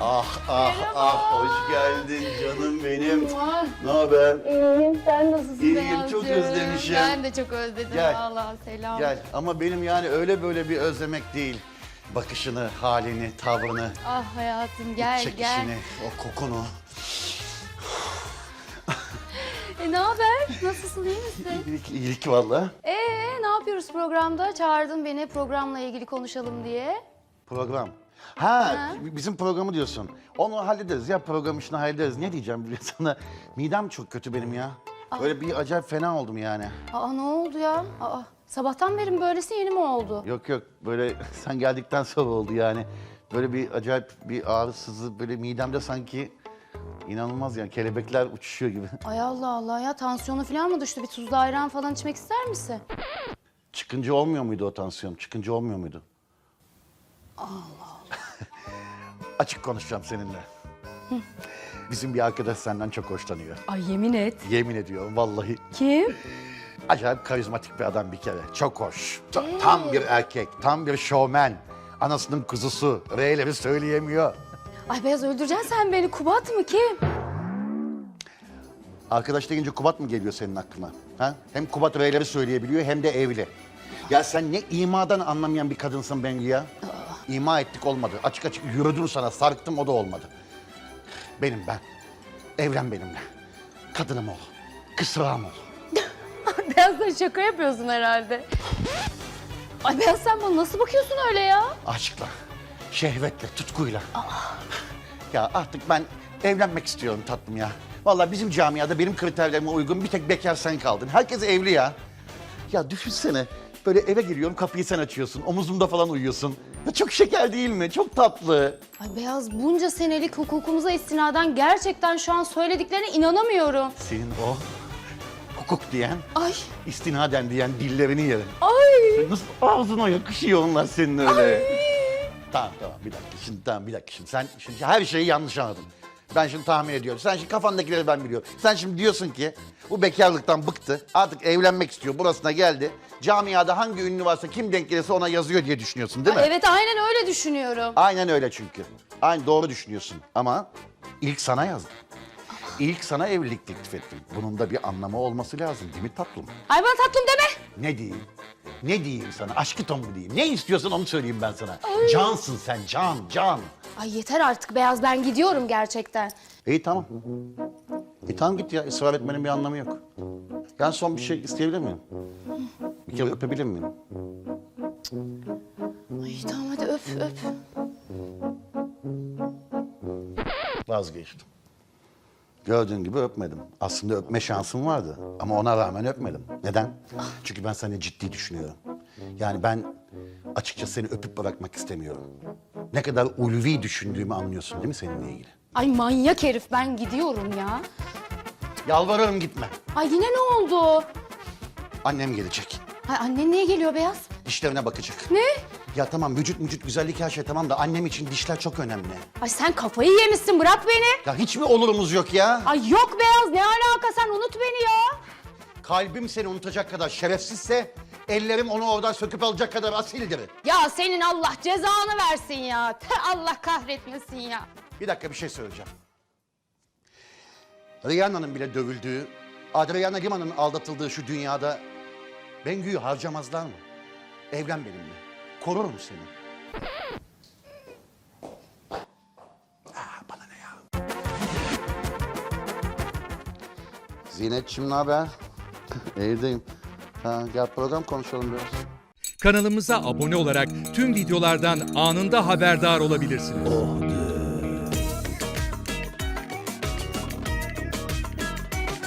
Ah ah ah hoş geldin canım benim. Ne haber? İyiyim, sen nasılsın İyiyim, Beyazcığım? çok özlemişim. Ben de çok özledim Gel. valla selam. Gel ama benim yani öyle böyle bir özlemek değil. Bakışını, halini, tavrını, Ah hayatım gel gel. çekişini, o kokunu. E ne haber? Nasılsın iyi misin? İyilik, iyilik valla. Ee ne yapıyoruz programda? Çağırdın beni programla ilgili konuşalım diye. Program. Ha, bizim programı diyorsun. Onu hallederiz ya program işini hallederiz. Ne diyeceğim biliyor sana? Midem çok kötü benim ya. Böyle bir acayip fena oldum yani. Aa ne oldu ya? Aa sabahtan beri böylesi yeni mi oldu? Yok yok böyle sen geldikten sonra oldu yani. Böyle bir acayip bir ağrı sızı böyle midemde sanki inanılmaz yani kelebekler uçuşuyor gibi. Ay Allah Allah ya tansiyonu falan mı düştü? Bir tuzlu ayran falan içmek ister misin? Çıkınca olmuyor muydu o tansiyon? Çıkınca olmuyor muydu? Açık konuşacağım seninle. Bizim bir arkadaş senden çok hoşlanıyor. Ay yemin et. Yemin ediyorum vallahi. Kim? Acayip karizmatik bir adam bir kere. Çok hoş. Ta- Tam bir erkek, tam bir şovmen. Anasının kuzusu. R'leri söyleyemiyor. Ay Beyaz öldüreceksin sen beni. Kubat mı kim? Arkadaş deyince Kubat mı geliyor senin aklına? Ha? Hem Kubat R'leri söyleyebiliyor hem de evli. Ya sen ne imadan anlamayan bir kadınsın Bengü ya. İma ettik olmadı. Açık açık yürüdüm sana, sarktım o da olmadı. Benim ben. Evlen benimle. Kadınım ol. Kısrağım ol. Beyaz sen şaka yapıyorsun herhalde. Ay Beyaz sen bana nasıl bakıyorsun öyle ya? Aşkla, şehvetle, tutkuyla. Ya artık ben evlenmek istiyorum tatlım ya. Vallahi bizim camiada benim kriterlerime uygun bir tek bekar sen kaldın. Herkes evli ya. Ya düşünsene böyle eve giriyorum kapıyı sen açıyorsun. Omuzumda falan uyuyorsun. Çok şeker değil mi? Çok tatlı. Ay Beyaz bunca senelik hukukumuza istinaden gerçekten şu an söylediklerine inanamıyorum. Senin o hukuk diyen, Ay, istinaden diyen dillerini yerim. ay. Nasıl ağzına yakışıyor onlar senin öyle. Tamam tamam bir dakika şimdi tamam bir dakika şimdi sen şimdi her şeyi yanlış anladın. Ben şimdi tahmin ediyorum. Sen şimdi kafandakileri ben biliyorum. Sen şimdi diyorsun ki bu bekarlıktan bıktı. Artık evlenmek istiyor. Burasına geldi. Camiada hangi ünlü varsa kim denk gelirse ona yazıyor diye düşünüyorsun değil mi? Evet aynen öyle düşünüyorum. Aynen öyle çünkü. Aynı doğru düşünüyorsun. Ama ilk sana yazdım. İlk sana evlilik teklif ettim. Bunun da bir anlamı olması lazım değil mi tatlım? Ay bana tatlım deme. Ne diyeyim? Ne diyeyim sana? Aşkı tom mu diyeyim? Ne istiyorsan onu söyleyeyim ben sana. Cansın sen, can, can. Ay yeter artık Beyaz ben gidiyorum gerçekten. İyi tamam. İyi tamam git ya. Israr etmenin bir anlamı yok. Ben son bir şey isteyebilir miyim? Bir kere öpebilir miyim? Ay tamam hadi öp öp. Vazgeçtim. Gördüğün gibi öpmedim. Aslında öpme şansım vardı ama ona rağmen öpmedim. Neden? Çünkü ben seni ciddi düşünüyorum. Yani ben açıkça seni öpüp bırakmak istemiyorum. Ne kadar ulvi düşündüğümü anlıyorsun değil mi seninle ilgili? Ay manyak herif ben gidiyorum ya. Yalvarırım gitme. Ay yine ne oldu? Annem gelecek. Ay annen niye geliyor Beyaz? Dişlerine bakacak. Ne? Ya tamam vücut vücut güzellik her şey tamam da annem için dişler çok önemli. Ay sen kafayı yemişsin bırak beni. Ya hiç mi olurumuz yok ya? Ay yok Beyaz ne alaka sen unut beni ya. Kalbim seni unutacak kadar şerefsizse ellerim onu oradan söküp alacak kadar asildir. Ya senin Allah cezanı versin ya. Allah kahretmesin ya. Bir dakika bir şey söyleyeceğim. Rihanna'nın bile dövüldüğü, Adriana Lima'nın aldatıldığı şu dünyada Bengü'yü harcamazlar mı? Evlen benimle. Korurum seni. Ah, bana ne ya? Zinetçim ne haber? Evdeyim. Ha, gel program konuşalım biraz. Kanalımıza abone olarak tüm videolardan anında haberdar olabilirsiniz. Oh,